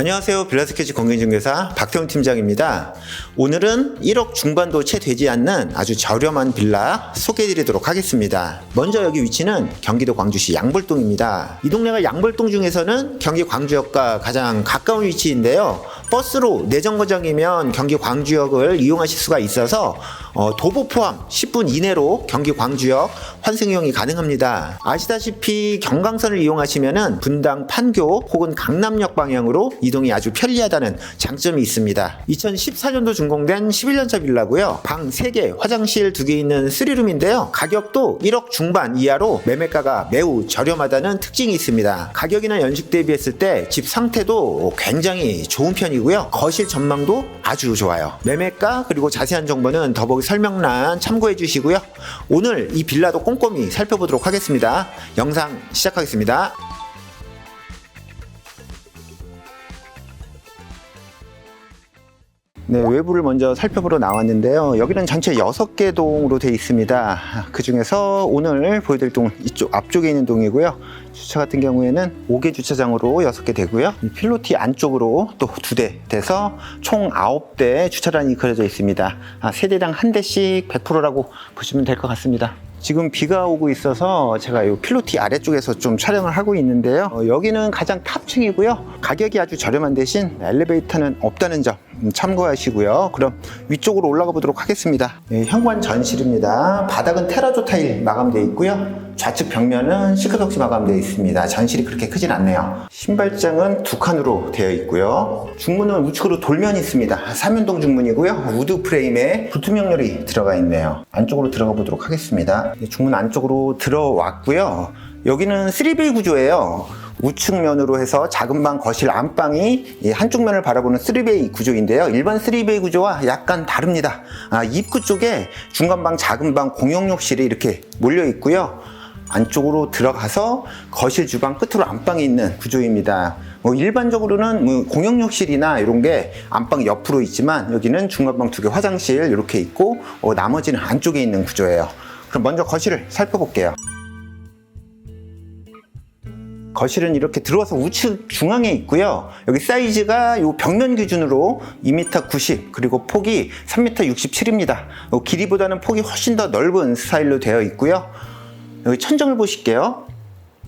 안녕하세요. 빌라스케치 공인중개사 박태훈 팀장입니다. 오늘은 1억 중반도 채 되지 않는 아주 저렴한 빌라 소개해드리도록 하겠습니다. 먼저 여기 위치는 경기도 광주시 양벌동입니다. 이 동네가 양벌동 중에서는 경기 광주역과 가장 가까운 위치인데요. 버스로 내정거장이면 경기 광주역을 이용하실 수가 있어서 어, 도보 포함 10분 이내로 경기 광주역 환승 이용이 가능합니다. 아시다시피 경강선을 이용하시면은 분당 판교 혹은 강남역 방향으로 이동이 아주 편리하다는 장점이 있습니다. 2014년도 준공된 11년차 빌라고요. 방 3개, 화장실 2개 있는 3룸인데요. 가격도 1억 중반 이하로 매매가가 매우 저렴하다는 특징이 있습니다. 가격이나 연식 대비했을 때 집 상태도 굉장히 좋은 편이고요. 거실 전망도 아주 좋아요. 매매가 그리고 자세한 정보는 더보기 설명란 참고해 주시고요. 오늘 이 빌라도 꼼꼼히 살펴보도록 하겠습니다. 영상 시작하겠습니다. 네, 외부를 먼저 살펴보러 나왔는데요. 여기는 전체 6개 동으로 되어 있습니다. 그 중에서 오늘 보여드릴 동은 이쪽 앞쪽에 있는 동이고요. 주차 같은 경우에는 5개 주차장으로 6개 되고요. 이 필로티 안쪽으로 또 2대 돼서 총 9대 주차장이 그려져 있습니다. 아, 세대당 한 대씩 100%라고 보시면 될 것 같습니다. 지금 비가 오고 있어서 제가 이 필로티 아래쪽에서 좀 촬영을 하고 있는데요. 어, 여기는 가장 탑층이고요. 가격이 아주 저렴한 대신 엘리베이터는 없다는 점 음, 참고하시고요. 그럼 위쪽으로 올라가 보도록 하겠습니다. 네, 현관 전실입니다. 바닥은 테라조 타일 마감되어 있고요. 좌측 벽면은 시크벽지 마감되어 있습니다. 전실이 그렇게 크진 않네요. 신발장은 두 칸으로 되어 있고요. 중문은 우측으로 돌면이 있습니다. 삼연동 중문이고요. 우드 프레임에 부투명렬이 들어가 있네요. 안쪽으로 들어가 보도록 하겠습니다. 네, 중문 안쪽으로 들어왔고요. 여기는 3베이 구조예요. 우측 면으로 해서 작은 방, 거실, 안방이 이 한쪽 면을 바라보는 3베이 구조인데요. 일반 3베이 구조와 약간 다릅니다. 아, 입구 쪽에 중간 방, 작은 방, 공용 욕실이 이렇게 몰려 있고요. 안쪽으로 들어가서 거실, 주방 끝으로 안방이 있는 구조입니다. 뭐 일반적으로는 뭐 공용 욕실이나 이런 게 안방 옆으로 있지만 여기는 중간방 두 개 화장실 이렇게 있고 어, 나머지는 안쪽에 있는 구조예요. 그럼 먼저 거실을 살펴볼게요. 거실은 이렇게 들어와서 우측 중앙에 있고요. 여기 사이즈가 요 벽면 기준으로 2m 90 그리고 폭이 3m 67입니다. 길이보다는 폭이 훨씬 더 넓은 스타일로 되어 있고요. 여기 천정을 보실게요.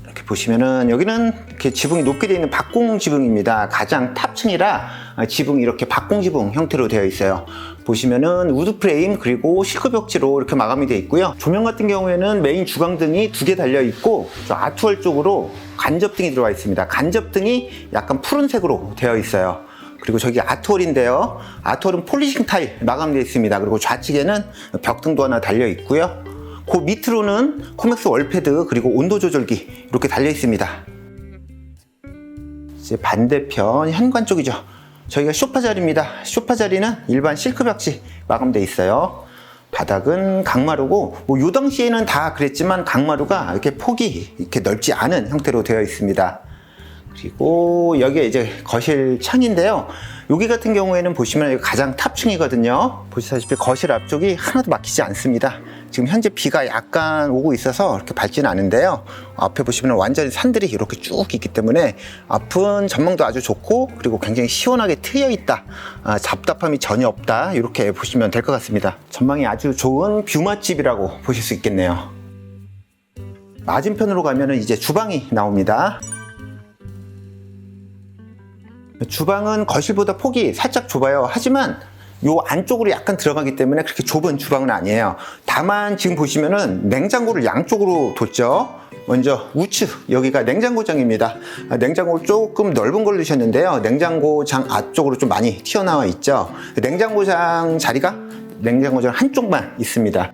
이렇게 보시면은 여기는 이렇게 지붕이 높게 되어 있는 박공 지붕입니다. 가장 탑층이라 지붕이 이렇게 박공 지붕 형태로 되어 있어요. 보시면은 우드 프레임 그리고 실크 벽지로 이렇게 마감이 되어 있고요. 조명 같은 경우에는 메인 주광등이 두 개 달려 있고 저 아트월 쪽으로 간접등이 들어와 있습니다. 간접등이 약간 푸른색으로 되어 있어요. 그리고 저기 아트월인데요. 아트월은 폴리싱 타일 마감되어 있습니다. 그리고 좌측에는 벽등도 하나 달려 있고요. 그 밑으로는 코맥스 월패드 그리고 온도 조절기 이렇게 달려 있습니다. 이제 반대편 현관 쪽이죠. 저희가 쇼파 자리입니다. 쇼파 자리는 일반 실크 벽지 마감되어 있어요. 바닥은 강마루고 뭐 요 당시에는 다 그랬지만 강마루가 이렇게 폭이 이렇게 넓지 않은 형태로 되어 있습니다. 그리고 여기에 이제 거실 창인데요. 여기 같은 경우에는 보시면 가장 탑층이거든요. 보시다시피 거실 앞쪽이 하나도 막히지 않습니다. 지금 현재 비가 약간 오고 있어서 이렇게 밝지는 않은데요. 앞에 보시면 완전히 산들이 이렇게 쭉 있기 때문에 앞은 전망도 아주 좋고 그리고 굉장히 시원하게 트여 있다. 아, 답답함이 전혀 없다. 이렇게 보시면 될 것 같습니다. 전망이 아주 좋은 뷰 맛집이라고 보실 수 있겠네요. 맞은편으로 가면은 이제 주방이 나옵니다. 주방은 거실보다 폭이 살짝 좁아요. 하지만 요 안쪽으로 약간 들어가기 때문에 그렇게 좁은 주방은 아니에요. 다만 지금 보시면은 냉장고를 양쪽으로 뒀죠. 먼저 우측 여기가 냉장고장입니다. 아, 냉장고를 조금 넓은 걸 넣으셨는데요. 냉장고장 앞쪽으로 좀 많이 튀어나와 있죠. 냉장고장 자리가 냉장고장 한쪽만 있습니다.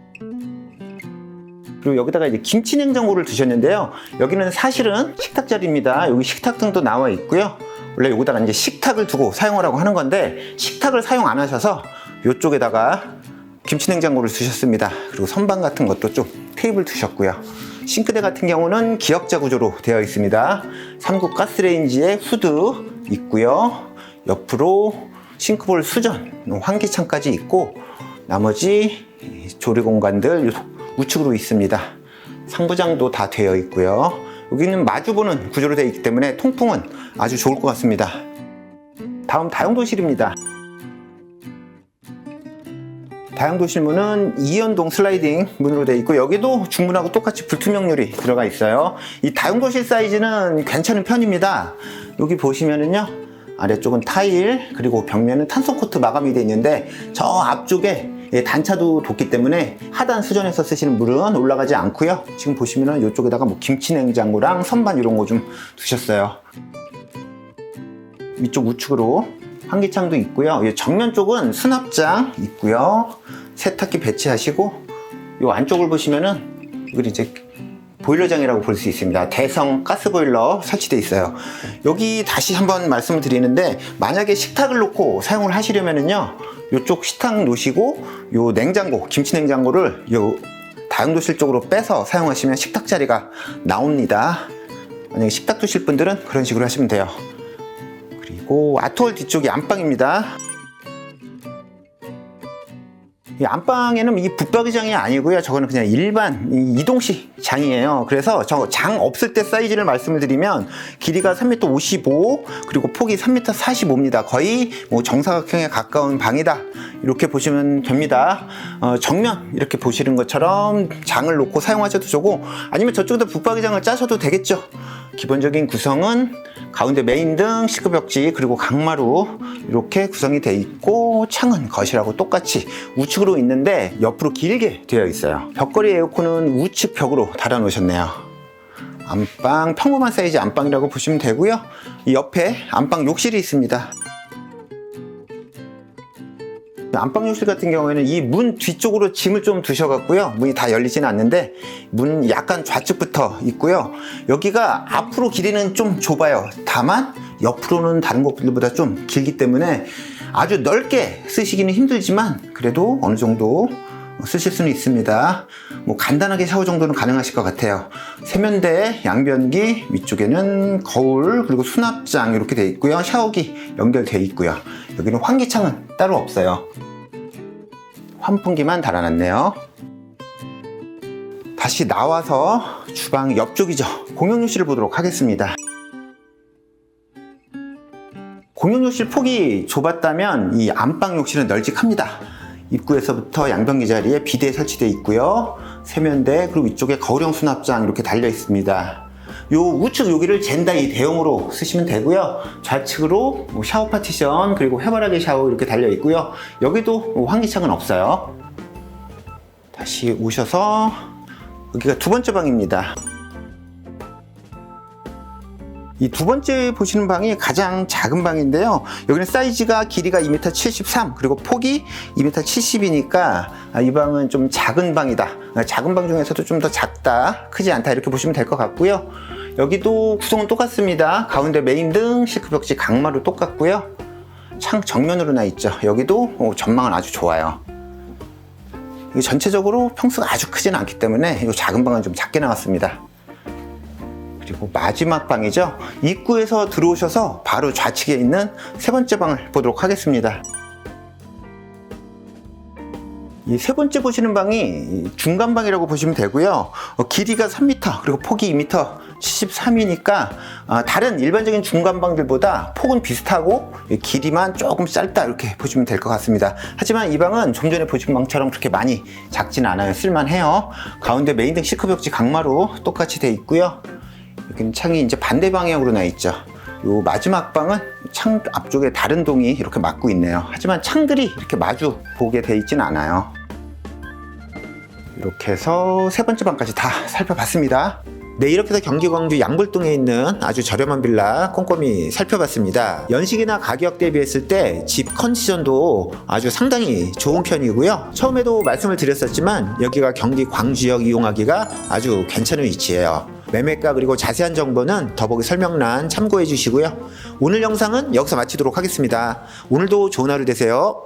그리고 여기다가 이제 김치 냉장고를 두셨는데요. 여기는 사실은 식탁 자리입니다. 여기 식탁 등도 나와 있고요. 원래 여기다가 이제 식탁을 두고 사용하라고 하는 건데 식탁을 사용 안 하셔서 이쪽에다가 김치 냉장고를 두셨습니다. 그리고 선반 같은 것도 좀 테이블 두셨고요. 싱크대 같은 경우는 기역자 구조로 되어 있습니다. 삼국 가스레인지에 후드 있고요. 옆으로 싱크볼 수전, 환기창까지 있고 나머지 조리 공간들 우측으로 있습니다. 상부장도 다 되어 있고요. 여기는 마주보는 구조로 되어 있기 때문에 통풍은 아주 좋을 것 같습니다. 다음 다용도실입니다. 다용도실 문은 이연동 슬라이딩 문으로 되어 있고 여기도 중문하고 똑같이 불투명 유리 들어가 있어요. 이 다용도실 사이즈는 괜찮은 편입니다. 여기 보시면은요. 아래쪽은 타일 그리고 벽면은 탄소 코트 마감이 되어 있는데 저 앞쪽에 예, 단차도 돋기 때문에 하단 수전에서 쓰시는 물은 올라가지 않고요. 지금 보시면은 이쪽에다가 뭐 김치 냉장고랑 선반 이런 거 좀 두셨어요. 위쪽 우측으로 환기창도 있고요. 이 정면 쪽은 수납장 있고요. 세탁기 배치하시고 이 안쪽을 보시면은 여기 이제 보일러장이라고 볼 수 있습니다. 대성 가스 보일러 설치되어 있어요. 여기 다시 한번 말씀을 드리는데 만약에 식탁을 놓고 사용을 하시려면은요. 이쪽 식탁 놓으시고 요 냉장고, 김치 냉장고를 요 다용도실 쪽으로 빼서 사용하시면 식탁 자리가 나옵니다. 만약에 식탁 두실 분들은 그런 식으로 하시면 돼요. 그리고 아트홀 뒤쪽이 안방입니다. 이 안방에는 이 붙박이장이 아니고요. 저거는 그냥 일반 이 이동식 장이에요. 그래서 저 장 없을 때 사이즈를 말씀을 드리면 길이가 3m 55 그리고 폭이 3m 45입니다. 거의 뭐 정사각형에 가까운 방이다. 이렇게 보시면 됩니다. 어, 정면 이렇게 보시는 것처럼 장을 놓고 사용하셔도 좋고 아니면 저쪽에다 붙박이장을 짜셔도 되겠죠. 기본적인 구성은 가운데 메인 등 시급벽지 그리고 강마루 이렇게 구성이 돼 있고 창은 거실하고 똑같이 우측으로 있는데 옆으로 길게 되어 있어요. 벽걸이 에어컨은 우측 벽으로 달아 놓으셨네요. 안방 평범한 사이즈 안방이라고 보시면 되고요. 이 옆에 안방 욕실이 있습니다 안방 욕실 같은 경우에는 이 문 뒤쪽으로 짐을 좀 두셔갖고요. 문이 다 열리지는 않는데 문 약간 좌측부터 있고요. 여기가 앞으로 길이는 좀 좁아요. 다만 옆으로는 다른 곳들보다 좀 길기 때문에 아주 넓게 쓰시기는 힘들지만 그래도 어느 정도 쓰실 수는 있습니다. 뭐 간단하게 샤워 정도는 가능하실 것 같아요. 세면대, 양변기, 위쪽에는 거울, 그리고 수납장 이렇게 되어 있고요. 샤워기 연결되어 있고요. 여기는 환기창은 따로 없어요. 환풍기만 달아놨네요. 다시 나와서 주방 옆쪽이죠. 공용욕실을 보도록 하겠습니다. 공용욕실 폭이 좁았다면 이 안방 욕실은 널찍합니다. 입구에서부터 양변기 자리에 비대 설치되어 있고요. 세면대 그리고 위쪽에 거울형 수납장 이렇게 달려 있습니다. 요 우측 여기를 젠다 이 대용으로 쓰시면 되고요. 좌측으로 뭐 샤워 파티션 그리고 해바라기 샤워 이렇게 달려 있고요. 여기도 뭐 환기창은 없어요. 다시 오셔서 여기가 두 번째 방입니다. 이두 번째 보시는 방이 가장 작은 방인데요. 여기는 사이즈가 길이가 2m 73 그리고 폭이 2m 70이니까 이 방은 좀 작은 방이다. 작은 방 중에서도 좀 더 작다, 크지 않다 이렇게 보시면 될 것 같고요. 여기도 구성은 똑같습니다. 가운데 메인 등 시크벽지 강마루 똑같고요. 창 정면으로 나 있죠. 여기도 어, 전망은 아주 좋아요. 이 전체적으로 평수가 아주 크진 않기 때문에 이 작은 방은 좀 작게 나왔습니다. 그리고 마지막 방이죠. 입구에서 들어오셔서 바로 좌측에 있는 세 번째 방을 보도록 하겠습니다. 이 세 번째 보시는 방이 중간 방이라고 보시면 되고요. 어, 길이가 3m 그리고 폭이 2m 73이니까 어, 다른 일반적인 중간 방들보다 폭은 비슷하고 길이만 조금 짧다 이렇게 보시면 될 것 같습니다. 하지만 이 방은 좀 전에 보신 방처럼 그렇게 많이 작진 않아요. 쓸만해요. 가운데 메인 등 시크벽지 강마루 똑같이 돼 있고요. 여기는 창이 이제 반대 방향으로 나 있죠. 요 마지막 방은 창 앞쪽에 다른 동이 이렇게 막고 있네요. 하지만 창들이 이렇게 마주 보게 돼 있지는 않아요. 이렇게 해서 세 번째 방까지 다 살펴봤습니다. 네, 이렇게 해서 경기 광주 양불동에 있는 아주 저렴한 빌라 꼼꼼히 살펴봤습니다. 연식이나 가격 대비했을 때 집 컨디션도 아주 상당히 좋은 편이고요. 처음에도 말씀을 드렸었지만 여기가 경기 광주역 이용하기가 아주 괜찮은 위치예요. 매매가 그리고 자세한 정보는 더보기 설명란 참고해 주시고요. 오늘 영상은 여기서 마치도록 하겠습니다. 오늘도 좋은 하루 되세요.